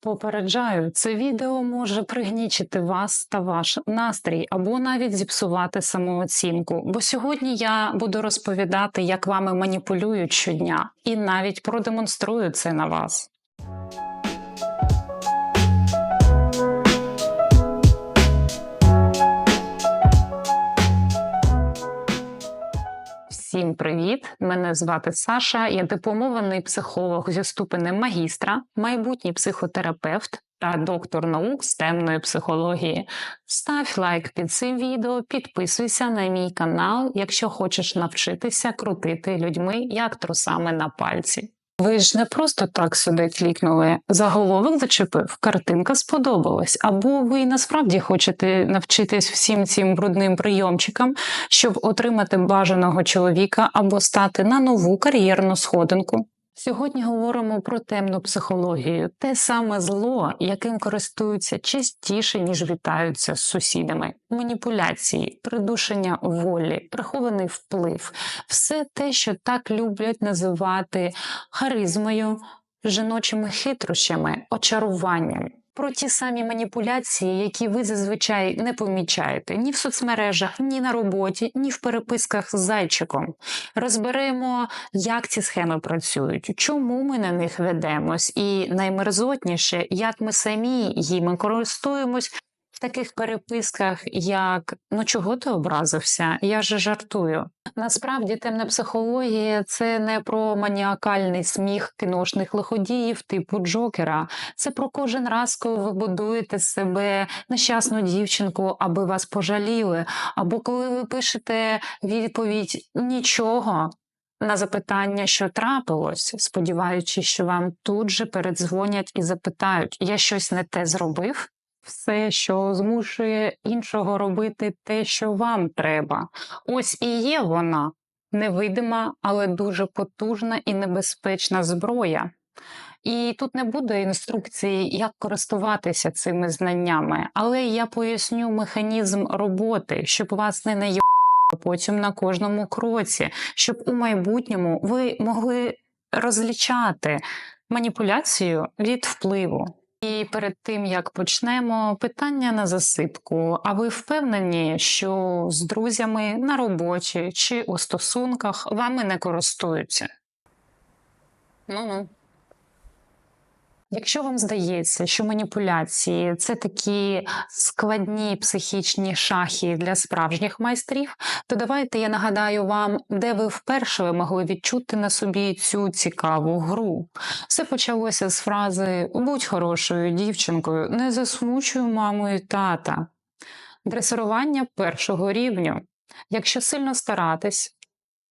Попереджаю, це відео може пригнічити вас та ваш настрій або навіть зіпсувати самооцінку. Бо сьогодні я буду розповідати, як вами маніпулюють щодня, і навіть продемонструю це на вас. Всім привіт! Мене звати Саша. Я дипломований психолог зі ступенем магістра, майбутній психотерапевт та доктор наук з темної психології. Став лайк під цим відео, підписуйся на мій канал, якщо хочеш навчитися крутити людьми як трусами на пальці. Ви ж не просто так сюди клікнули. Заголовок зачепив, картинка сподобалась. Або ви насправді хочете навчитись всім цим брудним прийомчикам, щоб отримати бажаного чоловіка або стати на нову кар'єрну сходинку. Сьогодні говоримо про темну психологію, те саме зло, яким користуються частіше, ніж вітаються з сусідами. Маніпуляції, придушення волі, прихований вплив, все те, що так люблять називати харизмою, жіночими хитрощами, очаруванням. Про ті самі маніпуляції, які ви зазвичай не помічаєте ні в соцмережах, ні на роботі, ні в переписках з зайчиком. Розберемо, як ці схеми працюють, чому ми на них ведемось, і наймерзотніше, як ми самі їми користуємось. Таких переписках, як ну чого ти образився? Я же жартую. Насправді темна психологія це не про маніакальний сміх кіношних лиходіїв типу Джокера. Це про кожен раз, коли ви будуєте себе нещасну дівчинку, аби вас пожаліли, або коли ви пишете відповідь нічого. На запитання, що трапилось, сподіваючись, що вам тут же передзвонять і запитають, я щось не те зробив все, що змушує іншого робити те, що вам треба. Ось і є вона невидима, але дуже потужна і небезпечна зброя. І тут не буде інструкції, як користуватися цими знаннями, але я поясню механізм роботи, щоб вас не наїбало потім на кожному кроці, щоб у майбутньому ви могли розлічати маніпуляцію від впливу. І перед тим як почнемо, питання на засипку. А ви впевнені, що з друзями на роботі чи у стосунках вами не користуються? Ну ну. Якщо вам здається, що маніпуляції це такі складні психічні шахи для справжніх майстрів, то давайте я нагадаю вам, де ви вперше могли відчути на собі цю цікаву гру. Все почалося з фрази Будь хорошою дівчинкою, не засмучуй маму і тата. Дресирування першого рівню. Якщо сильно старатись,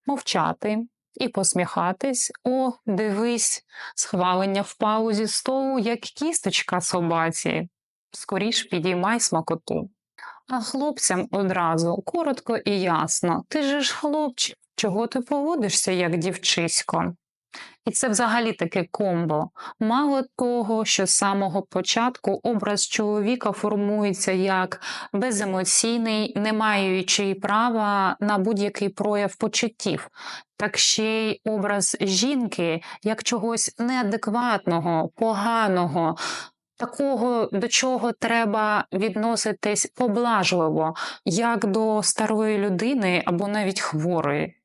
мовчати, і посміхатись. О, дивись, схвалення в паузі столу, як кісточка собаці. Скоріш підіймай смакоту. А хлопцям одразу коротко і ясно ти же ж хлопчик, чого ти поводишся, як дівчисько? І це взагалі таке комбо. Мало того, що з самого початку образ чоловіка формується як беземоційний, не маючи права на будь-який прояв почуттів, так ще й образ жінки як чогось неадекватного, поганого. Такого, до чого треба відноситись поблажливо, як до старої людини або навіть хворої.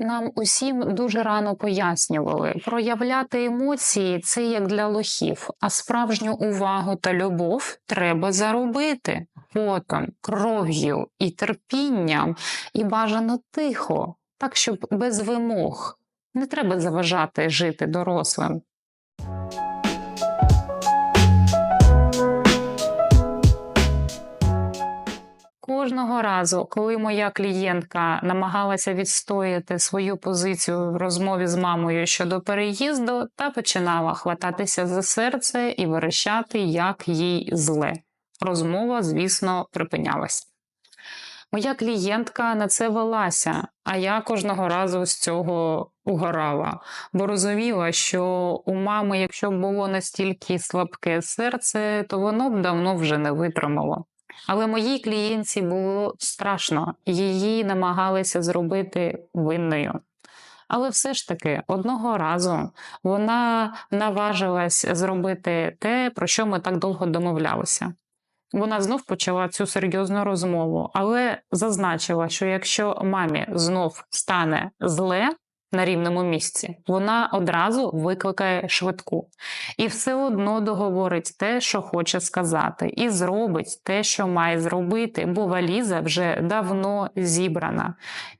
Нам усім дуже рано пояснювали, проявляти емоції це як для лохів, а справжню увагу та любов треба заробити потом, кров'ю і терпінням, і бажано тихо, так щоб без вимог. Не треба заважати жити дорослим. Кожного разу, коли моя клієнтка намагалася відстояти свою позицію в розмові з мамою щодо переїзду, та починала хвататися за серце і верещати, як їй зле. Розмова, звісно, припинялася. Моя клієнтка на це велася, а я кожного разу з цього угорала, бо розуміла, що у мами, якщо б було настільки слабке серце, то воно б давно вже не витримало. Але моїй клієнтці було страшно, її намагалися зробити винною. Але все ж таки одного разу вона наважилась зробити те, про що ми так довго домовлялися. Вона знов почала цю серйозну розмову, але зазначила, що якщо мамі знов стане зле на рівному місці, вона одразу викликає швидку і все одно договорить те, що хоче сказати, і зробить те, що має зробити, бо валіза вже давно зібрана.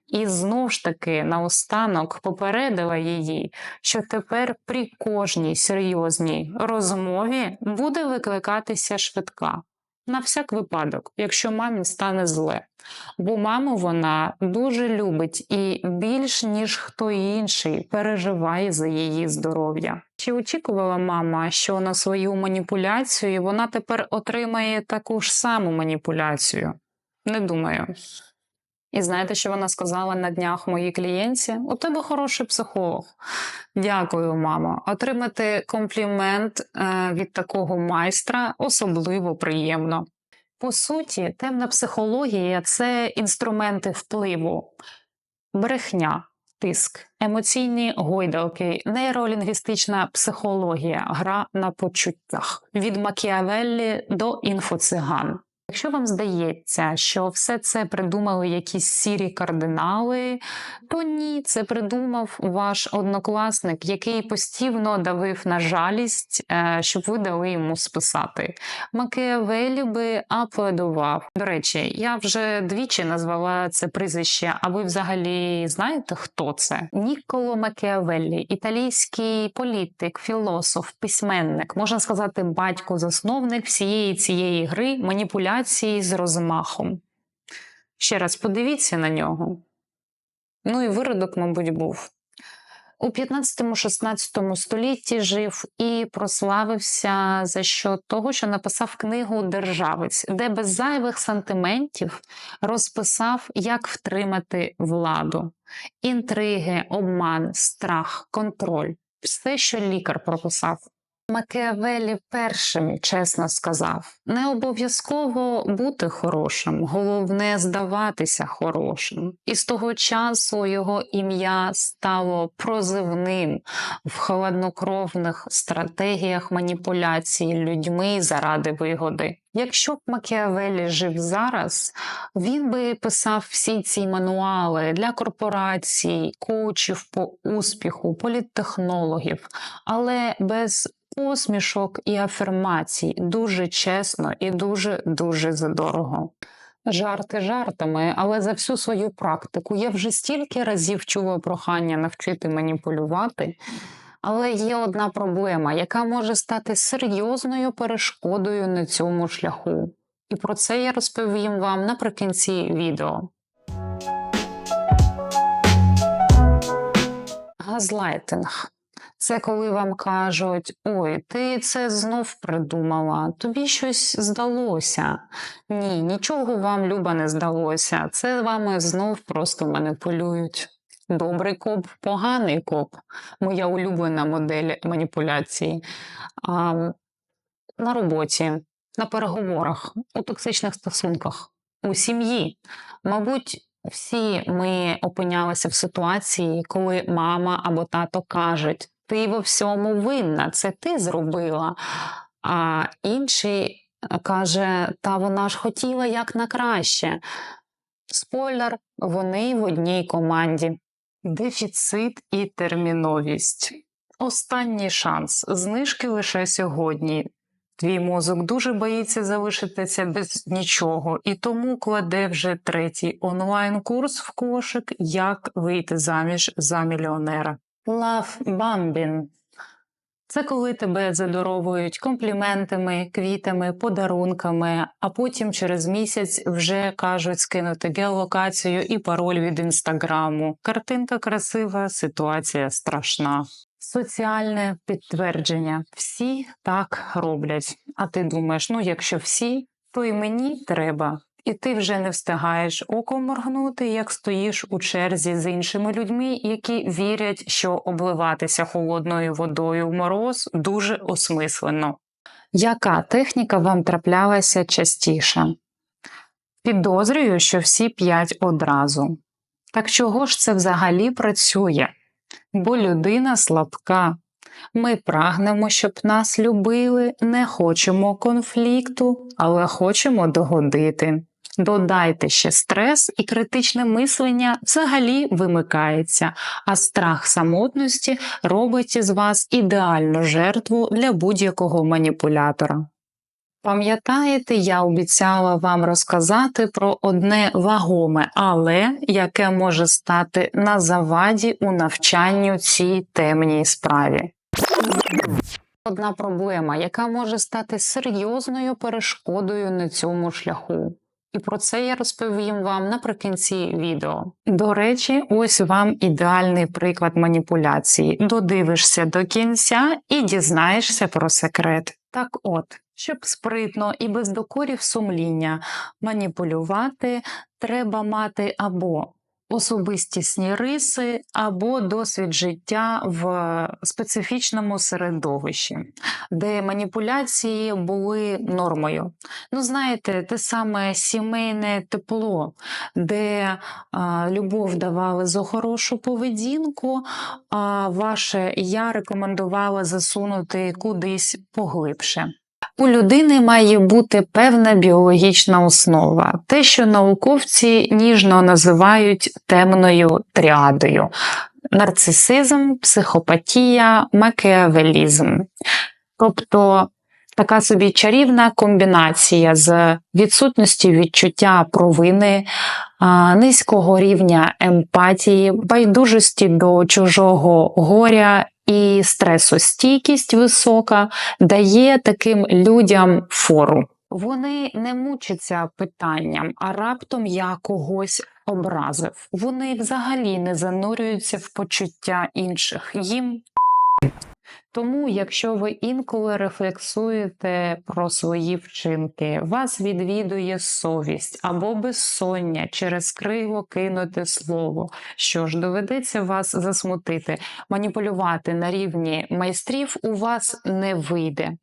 І знов ж таки наостанок попередила її, що тепер при кожній серйозній розмові буде викликатися швидка. На всяк випадок, якщо мамі стане зле. Бо маму вона дуже любить і більш ніж хто інший переживає за її здоров'я. Чи очікувала мама, що на свою маніпуляцію вона тепер отримає таку ж саму маніпуляцію? Не думаю. І знаєте, що вона сказала на днях моїй клієнтці? У тебе хороший психолог. Дякую, мамо. Отримати комплімент е, від такого майстра особливо приємно. По суті, темна психологія це інструменти впливу, брехня, тиск, емоційні гойдалки, нейролінгвістична психологія, гра на почуттях від Макіавеллі до інфоциган. Якщо вам здається, що все це придумали якісь сірі кардинали, то ні, це придумав ваш однокласник, який постійно давив на жалість, е, щоб ви дали йому списати. Макіавелі би аплодував. До речі, я вже двічі назвала це прізвище. А ви взагалі знаєте, хто це? Ніколо Макіавеллі, італійський політик, філософ, письменник, можна сказати, батько-засновник всієї цієї гри маніпуляції з розмахом. Ще раз подивіться на нього. Ну і виродок, мабуть, був. У 15-16 столітті жив і прославився за що того, що написав книгу Державець, де без зайвих сантиментів розписав, як втримати владу, інтриги, обман, страх, контроль все, що лікар прописав. Макіавелі першим чесно сказав: не обов'язково бути хорошим, головне здаватися хорошим. І з того часу його ім'я стало прозивним в холоднокровних стратегіях маніпуляції людьми заради вигоди. Якщо б Макіавелі жив зараз, він би писав всі ці мануали для корпорацій, коучів по успіху, політтехнологів, але без посмішок і афірмацій дуже чесно і дуже дуже задорого. Жарти жартами, але за всю свою практику я вже стільки разів чула прохання навчити маніпулювати. Але є одна проблема, яка може стати серйозною перешкодою на цьому шляху. І про це я розповім вам наприкінці відео. Газлайтинг. Це коли вам кажуть, ой, ти це знов придумала, тобі щось здалося. Ні, нічого вам, Люба, не здалося. Це вами знов просто маніпулюють. Добрий коп, поганий коп моя улюблена модель маніпуляції. А, На роботі, на переговорах, у токсичних стосунках, у сім'ї. Мабуть, всі ми опинялися в ситуації, коли мама або тато кажуть, ти во всьому винна, це ти зробила. А інший каже, та вона ж хотіла як на краще. Спойлер, вони в одній команді. Дефіцит і терміновість. Останній шанс. Знижки лише сьогодні. Твій мозок дуже боїться залишитися без нічого, і тому кладе вже третій онлайн-курс в кошик, як вийти заміж за мільйонера. Love bombing – це коли тебе задоровують компліментами, квітами, подарунками, а потім через місяць вже кажуть скинути геолокацію і пароль від інстаграму. Картинка красива, ситуація страшна. Соціальне підтвердження. Всі так роблять. А ти думаєш, ну якщо всі, то і мені треба. І ти вже не встигаєш оком моргнути, як стоїш у черзі з іншими людьми, які вірять, що обливатися холодною водою в мороз дуже осмислено. Яка техніка вам траплялася частіше? Підозрюю, що всі п'ять одразу. Так чого ж це взагалі працює? бо людина слабка. Ми прагнемо, щоб нас любили, не хочемо конфлікту, але хочемо догодити. Додайте ще стрес, і критичне мислення взагалі вимикається, а страх самотності робить із вас ідеальну жертву для будь-якого маніпулятора. Пам'ятаєте, я обіцяла вам розказати про одне вагоме, але яке може стати на заваді у навчанню цій темній справі. Одна проблема, яка може стати серйозною перешкодою на цьому шляху. І про це я розповім вам наприкінці відео. До речі, ось вам ідеальний приклад маніпуляції. Додивишся до кінця і дізнаєшся про секрет. Так от, щоб спритно і без докорів сумління маніпулювати, треба мати або особистісні риси, або досвід життя в специфічному середовищі, де маніпуляції були нормою. Ну, знаєте, те саме сімейне тепло, де а, любов давали за хорошу поведінку, а ваше я рекомендувала засунути кудись поглибше. У людини має бути певна біологічна основа, те, що науковці ніжно називають темною тріадою: нарцисизм, психопатія, макіавелізм. Тобто така собі чарівна комбінація з відсутністю відчуття провини, низького рівня емпатії, байдужості до чужого горя і стресостійкість висока дає таким людям фору. Вони не мучаться питанням, а раптом я когось образив. Вони взагалі не занурюються в почуття інших. Їм тому, якщо ви інколи рефлексуєте про свої вчинки, вас відвідує совість або безсоння через криво кинуте слово, що ж доведеться вас засмутити, маніпулювати на рівні майстрів у вас не вийде.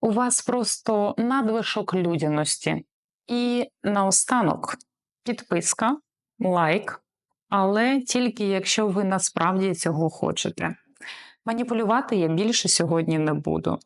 У вас просто надвишок людяності. І наостанок підписка, лайк, але тільки якщо ви насправді цього хочете. Маніпулювати я більше сьогодні не буду.